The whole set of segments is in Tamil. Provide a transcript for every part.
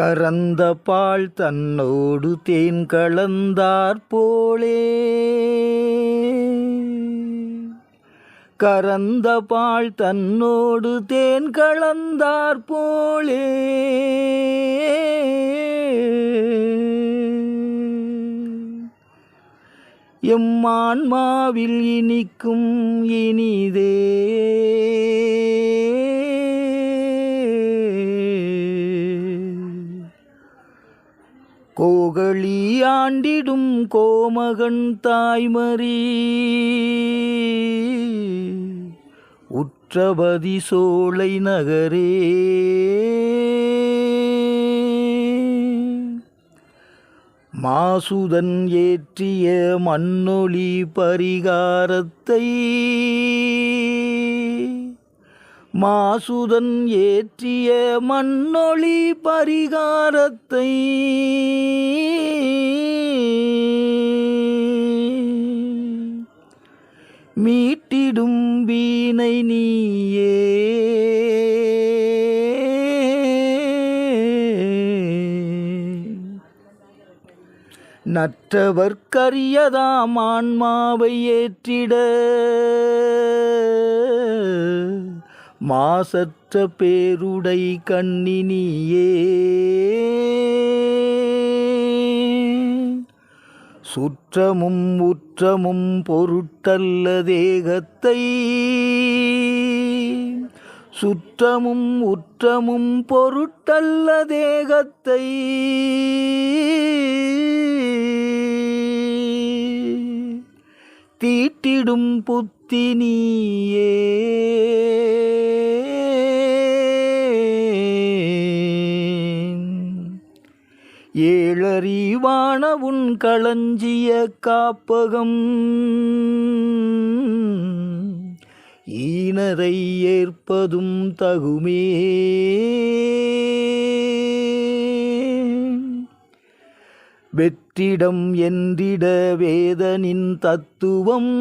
கரந்த பால் தன்னோடு தேன் கலந்தார் போலே. கரந்த பால் தன்னோடு தேன் கலந்தார் போலே. எம்மான்மாவில் இனிக்கும் இனிதே. கோகலி ஆண்டிடும் கோமகன் தாய்மறி. உற்றபதி சோலை நகரே. மாசுதன் ஏற்றிய மண்ணொளி பரிகாரத்தை மாசுதன் ஏற்றிய மண்ணொளி பரிகாரத்தை மீட்டிடும் வீணை நீயே. நற்றவர்க்கரியதாம் ஆன்மாவை ஏற்றிட. மாசற்ற பேருடை கண்ணினியே. சுற்றமும் உற்றமும் பொருட்டல்ல தேகத்தை. சுற்றமும் உற்றமும் பொருட்டல்ல தேகத்தை. தீட்டிடும் புத்த நீயே ஏழறிவான உன் களஞ்சிய காப்பகம். ஈனரை ஏற்பதும் தகுமே. வெற்றிடம் என்றிட வேதனின் தத்துவம்.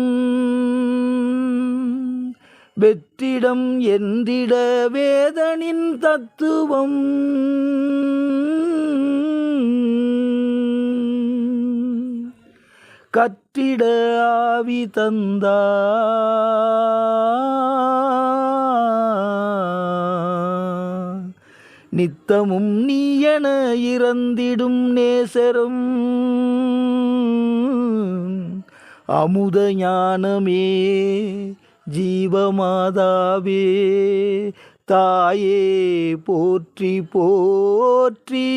வெற்றிடம் என்றிட வேதனின் தத்துவம். கற்றிட ஆவி தந்தா நித்தமும் நீயன இறந்திடும் நேசரும். அமுத ஞானமே ஜீவமாதாவே தாயே போற்றி போற்றி.